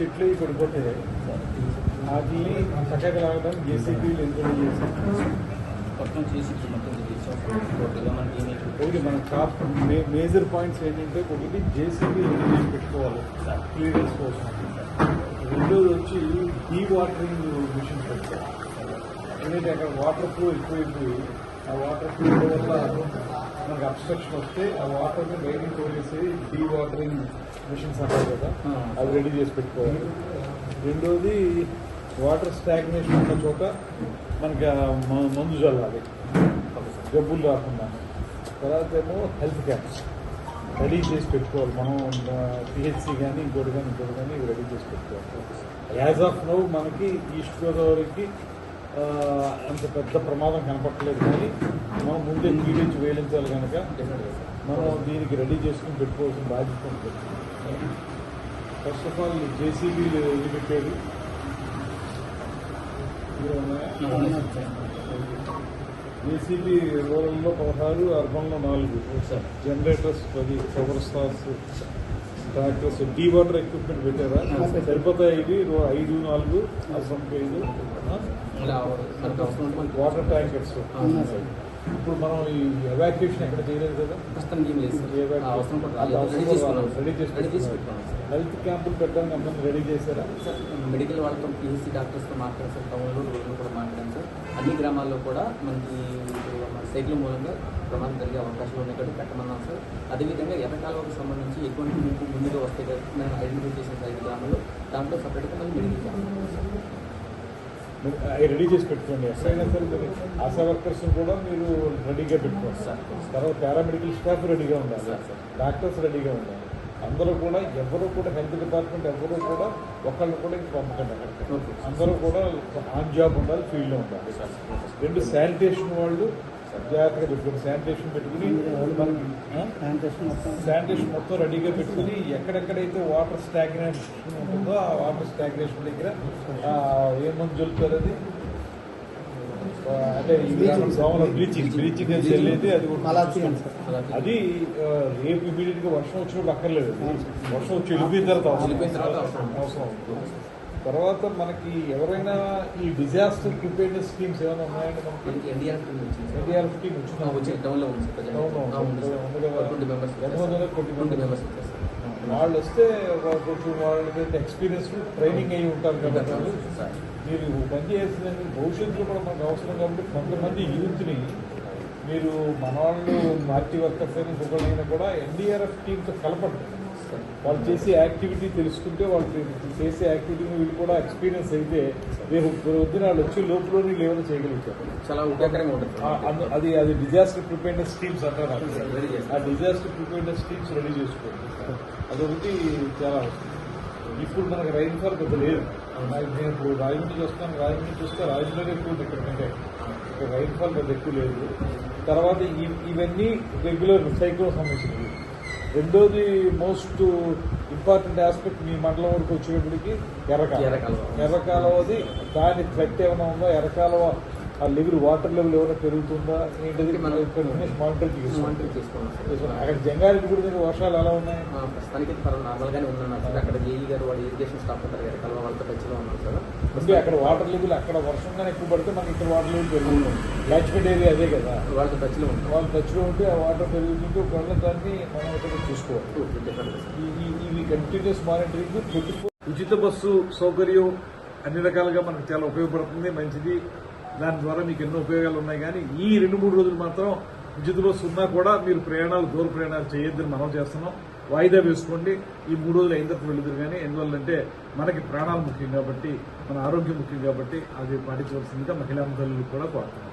చెట్లు ఇవి పడిపోతే వాటిని చక్కగా లాగడానికి జేసీబీలు ఎంకరేజ్ చేసి. మొత్తం చేసి ఏమి ఒకటి మన టాప్ మేజర్ పాయింట్స్ ఏంటంటే ఒకటి జేసీబీ రెడీ పెట్టుకోవాలి. క్లియరెన్స్ కోసం. రెండోది వచ్చి డీ వాటరింగ్ మిషన్ పెడతారు ఎందుకంటే అక్కడ వాటర్ ఫ్లో ఎక్కువైపోయి ఆ వాటర్ ఫ్లో వల్ల మనకి అబ్స్ట్రక్షన్ వస్తే ఆ వాటర్ని బయటికి తోలేసి డీ వాటరింగ్ మిషన్స్ అంటారు కదా అవి రెడీ చేసి పెట్టుకోవాలి. రెండోది వాటర్ స్టాగ్నేషన్ ఉన్న చోట మనకి మందు చల్లాలి జబ్బులు రాకుండా. తర్వాత ఏమో హెల్త్ క్యాంప్స్. రెడీ చేసి పెట్టుకోవాలి. మనం పిహెచ్సి కానీ ఇంకోటి కానీ ఇంకోటి కానీ రెడీ చేసి పెట్టుకోవాలి. యాజ్ ఆఫ్ నౌ మనకి ఈస్ట్ గోదావరికి అంత పెద్ద ప్రమాదం కనపట్టలేదు కానీ మనం ముందే పీడించి వేయించాలి కనుక మనం దీనికి రెడీ చేసుకుని పెట్టుకోవాల్సిన బాధ్యత ఉంటుంది ఫస్ట్ ఆఫ్ ఆల్ జేసీబీలు ఉన్నాయా? జేసీబీ రూరల్లో పదహారు అర్బన్లో నాలుగు. సార్. జనరేటర్స్ పది power stars tractors dewater equipment పెట్టారా? సరిపోతాయి ఇవి ఐదు నాలుగు అవసరం వాటర్ ట్యాంకర్స్ ఇప్పుడు మనం ఈ ఎవాక్యుయేషన్ ఎక్కడ చేయలేదు కదా? ప్రస్తుతానికి ఏం లేదు రెడీ చేసుకున్నాం. హెల్త్ క్యాంపులు పెట్టడానికి అందరిని రెడీ చేశారా? సార్ మెడికల్ వాళ్ళతో పిహెచ్సి డాక్టర్స్తో మాట్లాడారు సార్. టౌన్లో రూరల్లో కూడా మాట్లాడాను సార్. అన్ని గ్రామాల్లో కూడా మనకి మన సైకిల్ మూలంగా ప్రమాదం జరిగే అవకాశాలు ఉన్నాయి. కాబట్టి పెట్టమన్నాం సార్. అదేవిధంగా ఎర్రకాలువకు సంబంధించి ఎటువంటి ముందు ముందుగా వస్తాయి కదా ఐడెంటిఫై చేసిన ఐదు గ్రామాల్లో దాంట్లో సపరేట్గా మళ్ళీ మెడికల్ క్యాంప్ అవి రెడీ చేసి పెట్టుకోండి. ఎక్కడైనా సరే ఆశా వర్కర్స్ కూడా మీరు రెడీగా పెట్టుకోండి. సార్. తర్వాత పారామెడికల్ స్టాఫ్ రెడీగా ఉండాలి. Sir, sir. డాక్టర్స్ రెడీగా ఉండాలి. అందరూ కూడా ఎవరు కూడా హెల్త్ డిపార్ట్మెంట్ ఎవరు కూడా ఒకళ్ళు కూడా ఇంక పంపకండి అక్కడికి. అందరూ కూడా ఆన్ జాబ్ ఉండాలి ఫీల్డ్లో ఉండాలి. సార్. రెండు శానిటేషన్ వాళ్ళు జాగ్రత్తగా పెట్టుకుని శానిటేషన్ పెట్టుకుని? శానిటేషన్ మొత్తం రెడీగా పెట్టుకుని ఎక్కడెక్కడైతే వాటర్ స్టాగ్నేషన్ ఉంటుందో ఆ వాటర్ స్టాగ్నేషన్ దగ్గర ఆ, ఏ మందు అది? అంటే బ్లీచింగ్ బ్లీచింగ్ అని వెళ్ళేది అది రేపు ఇమీడియట్గా వర్షం వచ్చినప్పుడు అక్కర్లేదు. వర్షం వచ్చి వెళ్ళిపోయిన తర్వాత అవసరం. తర్వాత మనకి ఎవరైనా ఈ డిజాస్టర్ ప్రిపేర్నెస్ స్కీమ్స్ ఏమైనా ఉన్నాయంటే మనకి? మనకి ఎన్డీఆర్ టీం వచ్చింది సార్. ఎన్డీఆర్ఎఫ్ టీమ్ వచ్చిందా? ఉంది కదా. ఎంతమంది మెంబర్స్ వాళ్ళు వస్తే ఒక కొంచెం వాళ్ళకి ఎక్స్పీరియన్స్ ట్రైనింగ్ అయ్యి ఉంటారు సార్ మీరు పని చేయాల్సిందంటే భవిష్యత్తులో కూడా మనకు అవసరం కాబట్టి కొంతమంది యూత్ని మీరు మన వాళ్ళు మార్చి వర్కర్స్ అయినా ఇంకొకళ్ళైనా కూడా ఎన్డీఆర్ఎఫ్ టీంతో కలపండి. సార్ వాళ్ళు చేసే యాక్టివిటీ తెలుసుకుంటే వాళ్ళు చేసే యాక్టివిటీ వీళ్ళు కూడా ఎక్స్పీరియన్స్ అయితే రేపు పొద్దున వాళ్ళు వచ్చి లోపల లేవని చేయగలుగుతారు. చాలా ఉపయోగకరంగా ఉంటుంది. అందు- అది అది డిజాస్టర్ ప్రిపేర్నెస్ స్కీమ్స్ అంటారు. ఆ డిజాస్టర్ ప్రిపేర్నెస్ స్కీమ్స్ రెడీ చేసుకోండి. అదొకటి చాలా అవసరం. ఇప్పుడు మనకి రైన్ఫాల్ పెద్ద లేదు. నేను ఇప్పుడు రాజమండ్రి చూస్తాను రాజమండ్రి చూస్తే రాజమండ్రి ఎక్కువ ఉంది ఇక్కడ కంటే. ఇక్కడ రైన్ఫాల్ పెద్ద ఎక్కువ లేదు. తర్వాత ఇవన్నీ రెగ్యులర్ సైక్లో సంబంధించినవి. రెండోది మోస్ట్ ఇంపార్టెంట్ ఆస్పెక్ట్ మీ మండలం వరకు వచ్చేటప్పటికి ఎర్రకాల. ఎర్రకాలువ. ఎర్రకాలవది దాని థ్రెట్ ఏమైనా ఉందో? ఎర్రకాలవ ఆ లెవెల్ వాటర్ లెవెల్ ఏమైనా పెరుగుతుందా? ఏంటది? మనం మానిటర్ మానిటర్ చేసుకున్నాం సార్ అక్కడ జంగారెడ్డి గుడి దగ్గర వర్షాలు ఎలా ఉన్నాయి? ప్రస్తుతానికి నార్మల్గానే ఉన్నాను సార్ అక్కడ జేఈ గారు వాళ్ళు ఇరిగేషన్ స్టాఫ్ ఉంటారు కదా కలవ వాళ్ళతో టచ్లో ఉన్నాను సార్. అంటే అక్కడ వాటర్ లెవెల్ అక్కడ వర్షం కానీ ఎక్కువ పడితే మనకి ఇక్కడ వాటర్ లెవెల్ పెరుగుతుంది. క్యాచ్మెంట్ ఏరియా అదే కదా. వాళ్ళతో టచ్లో ఉంటాం వాళ్ళు టచ్లో ఉంటే ఆ వాటర్ పెరుగుతుంటే ఒకవేళ దాన్ని మనం ఇక్కడ చూసుకోవాలి. ఇవి కంటిన్యూస్ మానిటరింగ్ ఉచిత బస్సు సౌకర్యం అన్ని రకాలుగా మనకు చాలా ఉపయోగపడుతుంది మంచిది. దాని ద్వారా మీకు ఎన్నో ఉపయోగాలు ఉన్నాయి కానీ ఈ రెండు మూడు రోజులు మాత్రం ఉచిత బస్సు ఉన్నా కూడా మీరు ప్రయాణాలు దూర ప్రయాణాలు చేయొద్దని మనం చేస్తున్నాం. వాయిదా వేసుకోండి. ఈ మూడు రోజులు అయిన తర్వాత వెళ్ళదురు కానీ ఎందువల్లంటే మనకి ప్రాణాలు ముఖ్యం కాబట్టి మన ఆరోగ్యం ముఖ్యం కాబట్టి అది పాటించవలసిందిగా మహిళా తల్లులు కూడా కోరుతున్నాం.